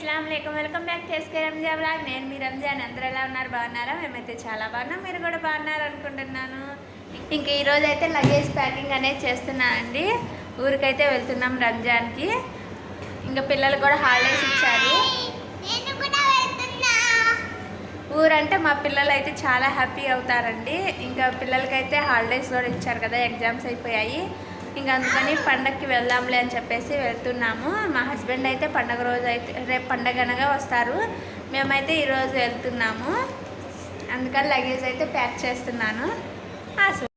అస్సలం welcome welcome back చేసుకే Ranja blog. నేను మీ రంజాన్ అందరూ ఎలా ఉన్నారు? బాగున్నారా? మేమైతే చాలా బాగున్నాం. మీరు కూడా బాగున్నారు అనుకుంటున్నాను. ఇంక ఈరోజు అయితే లగేజ్ ప్యాకింగ్ అనేది చేస్తున్నానండి ఊరికైతే వెళ్తున్నాం రంజాన్కి. ఇంకా పిల్లలు కూడా హాలిడేస్ ఇచ్చారు. ఊరంటే మా పిల్లలు అయితే చాలా హ్యాపీ అవుతారండి. ఇంకా పిల్లలకైతే హాలిడేస్ కూడా ఇచ్చారు కదా ఎగ్జామ్స్ అయిపోయాయి. ఇంకా అందుకని పండగకి వెళ్దాంలే అని చెప్పేసి వెళ్తున్నాము మా హస్బెండ్ అయితే పండగ రోజు అయితే రేపు పండగ అనగా వస్తారు మేమైతే ఈరోజు వెళ్తున్నాము అందుకని లగేజ్ అయితే ప్యాక్ చేస్తున్నాను ఆ, సు-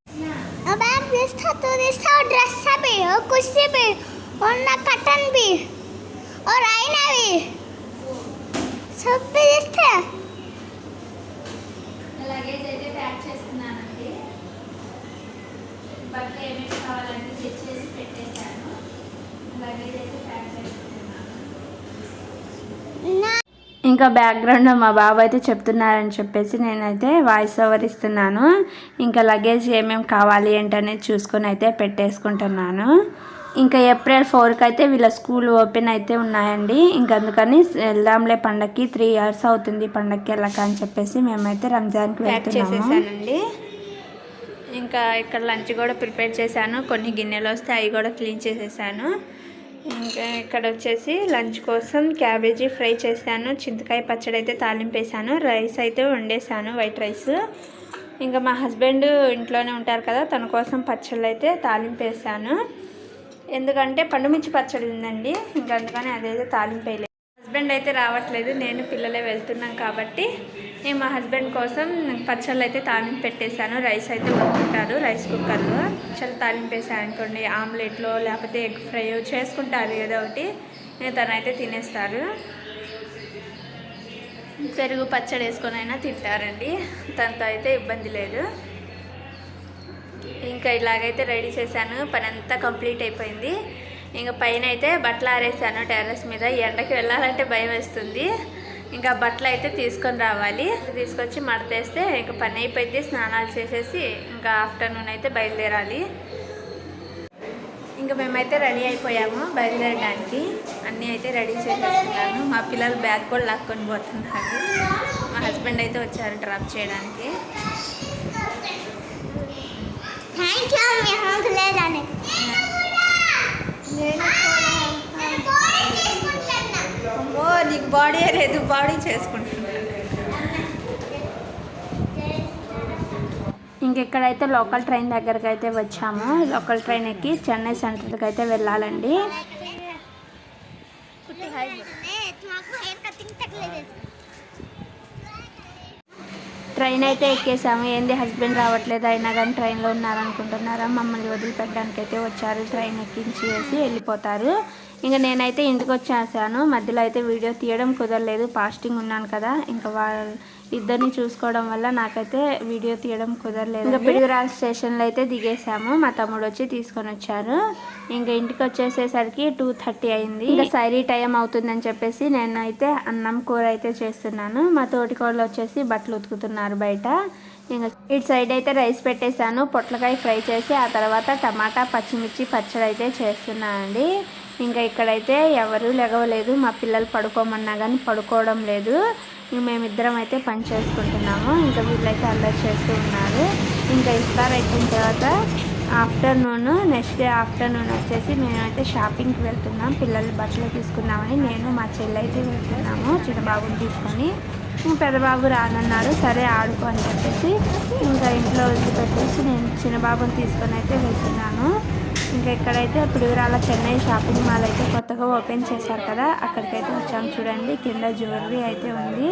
अब आप रिश्ता तो रिश्ता और ड्रेस भी और कुर्सी भी और ना कटन भी और आईना भी सब भी रिश्ते हैं। లగేజ్ అయితే ప్యాక్ చేస్తున్నానండి బట్టలు ఏమేమి కావాలంటే తెచ్చేసి పెట్టేశాను. లగేజ్ అయితే ప్యాక్ ఇంకా బ్యాక్గ్రౌండ్ మా బాబు అయితే చెప్తున్నారని చెప్పేసి నేనైతే వాయిస్ ఓవర్ ఇస్తున్నాను. ఇంకా లగేజ్ ఏమేమి కావాలి ఏంటనేది చూసుకొని అయితే పెట్టేసుకుంటున్నాను. ఇంకా ఏప్రిల్ ఫోర్కి అయితే వీళ్ళ స్కూల్ ఓపెన్ అయితే ఉన్నాయండి. ఇంకా అందుకని వెళ్దాంలే పండక్కి. త్రీ ఇయర్స్ అవుతుంది పండక్కి వెళ్ళక అని చెప్పేసి మేమైతే రంజాన్కి వెళ్తున్నాము. ఇంకా ఇక్కడ లంచ్ కూడా ప్రిపేర్ చేశాను. కొన్ని గిన్నెలు వస్తే అవి కూడా క్లీన్ చేసేసాను. ఇంకా ఇక్కడ వచ్చేసి లంచ్ కోసం క్యాబేజీ ఫ్రై చేశాను. చింతకాయ పచ్చడి అయితే తాలింపేశాను రైస్ అయితే వండేసాను వైట్ రైస్. ఇంకా మా హస్బెండ్ ఇంట్లోనే ఉంటారు కదా తన కోసం పచ్చళ్ళు అయితే తాలింపేశాను ఎందుకంటే పండుమిర్చి పచ్చడి ఉందండి ఇంకా అందుకని అదైతే తాలింపేయలేదు హస్బెండ్ అయితే రావట్లేదు నేను పిల్లలే వెళ్తున్నాం కాబట్టి నేను మా హస్బెండ్ కోసం పచ్చళ్ళు అయితే తాలింపు పెట్టేశాను. రైస్ అయితే వండుకుంటారు రైస్ కుక్కర్లో. పచ్చళ్ళు తాలింపు వేసాను అనుకోండి ఆమ్లెట్లో లేకపోతే ఎగ్ ఫ్రై చేసుకుంటారు ఏదో ఒకటి నేను తనైతే తినేస్తారు. పెరుగు పచ్చడి వేసుకొని అయినా తింటారండి తనతో అయితే ఇబ్బంది లేదు. ఇంకా ఇలాగైతే రెడీ చేశాను పని అంతా కంప్లీట్ అయిపోయింది. ఇంకా పైన అయితే బట్టలు ఆరేసాను టెర్రస్ మీద. ఈ ఎండకి వెళ్ళాలంటే భయం వేస్తుంది. ఇంకా బట్టలు అయితే తీసుకొని రావాలి. తీసుకొచ్చి మడతేస్తే ఇంకా పని అయిపోయింది. స్నానాలు చేసేసి ఇంకా ఆఫ్టర్నూన్ అయితే బయలుదేరాలి. ఇంకా మేమైతే రెడీ అయిపోయాము బయలుదేరడానికి. అన్నీ అయితే రెడీ చేసేస్తున్నాను మా పిల్లలు బ్యాగ్ కూడా లాక్కొని పోతున్నారు. మా హస్బెండ్ అయితే వచ్చారు డ్రాప్ చేయడానికి. థ్యాంక్ యూ బాడీ లేదు బాడీ చేసుకుంటున్నాను ఇంకెక్కడైతే లోకల్ ట్రైన్ దగ్గరకు అయితే వచ్చాము లోకల్ ట్రైన్ ఎక్కి చెన్నై సెంటర్కి అయితే వెళ్ళాలండి. ట్రైన్ అయితే ఎక్కేసాము. ఏంది హస్బెండ్ రావట్లేదు అయినా కానీ ట్రైన్లో ఉన్నారనుకుంటున్నారా? మమ్మల్ని వదిలిపెట్టడానికి అయితే వచ్చారు. ట్రైన్ ఎక్కించి వేసి వెళ్ళిపోతారు. ఇంకా నేనైతే ఇంటికి వచ్చేసాను. మధ్యలో అయితే వీడియో తీయడం కుదరలేదు. ఫాస్టింగ్ ఉన్నాను కదా. ఇంకా వాళ్ళ ఇద్దరిని చూసుకోవడం వల్ల నాకైతే వీడియో తీయడం కుదరలేదు. ఇంకా పిడుగురాల స్టేషన్లో అయితే దిగేసాము మా తమ్ముడు వచ్చి తీసుకొని వచ్చారు. ఇంకా ఇంటికి వచ్చేసేసరికి టూ థర్టీ అయింది. ఇంకా సైరీ టైం అవుతుందని చెప్పేసి నేనైతే అన్నం కూర అయితే చేస్తున్నాను. మా తోటి కోడలు వచ్చేసి బట్టలు ఉతుకుతున్నారు బయట. ఇంకా ఇటు సైడ్ అయితే రైస్ పెట్టేశాను. పొట్లకాయ ఫ్రై చేసి ఆ తర్వాత టమాటా పచ్చిమిర్చి పచ్చడి అయితే చేస్తున్నానండి. ఇంకా ఇక్కడైతే ఎవరు లెగవలేదు మా పిల్లలు పడుకోమన్నా కానీ పడుకోవడం లేదు. ఇంక మేమిద్దరం అయితే పని చేసుకుంటున్నాము. ఇంకా వీళ్ళైతే అల్లరి చేస్తూ ఉన్నారు. ఇంకా ఇస్తారు అయిపోయిన తర్వాత ఆఫ్టర్నూన్ నెక్స్ట్ డే ఆఫ్టర్నూన్ వచ్చేసి మేమైతే షాపింగ్కి వెళ్తున్నాం. పిల్లలు బట్టలు తీసుకుందామని నేను మా చెల్లి అయితే వెళ్తున్నాము చిన్న బాబుని తీసుకొని పెద్దబాబు పెద్ద రానన్నాడు సరే ఆడుకో అని చెప్పేసి ఇంకా ఇంట్లో వదిలిపెట్టేసి నేను చిన్న బాబుని తీసుకొని అయితే వెళ్తున్నాను. ఇంకా ఇక్కడైతే పిడుగురాల చెన్నై షాపింగ్ మాల్ అయితే కొత్తగా ఓపెన్ చేశారు కదా అక్కడికైతే వచ్చాము చూడండి. కింద జ్యువెలరీ అయితే ఉంది.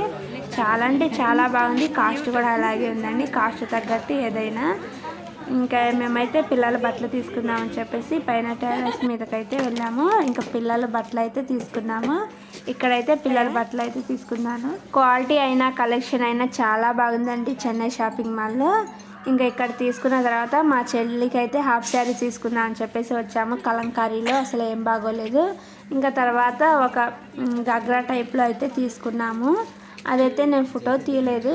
చాలా అంటే చాలా బాగుంది. కాస్ట్ కూడా అలాగే ఉందండి. కాస్ట్ తగ్గట్టు ఏదైనా. ఇంకా మేమైతే పిల్లల బట్టలు తీసుకుందామని చెప్పేసి పైన టెరస్ మీదకైతే వెళ్ళాము. ఇంకా పిల్లల బట్టలు అయితే తీసుకున్నాము. ఇక్కడైతే పిల్లల బట్టలు అయితే తీసుకున్నాను. క్వాలిటీ అయినా కలెక్షన్ అయినా చాలా బాగుందండి చెన్నై షాపింగ్ మాల్లో. ఇంకా ఇక్కడ తీసుకున్న తర్వాత మా చెల్లికి అయితే హాఫ్ శారీ తీసుకుందాం అని చెప్పేసి వచ్చాము. కలంకారీలో అసలు ఏం బాగోలేదు. ఇంకా తర్వాత ఒక గగ్రా టైప్లో అయితే తీసుకున్నాము. అదైతే నేను ఫోటో తీయలేదు.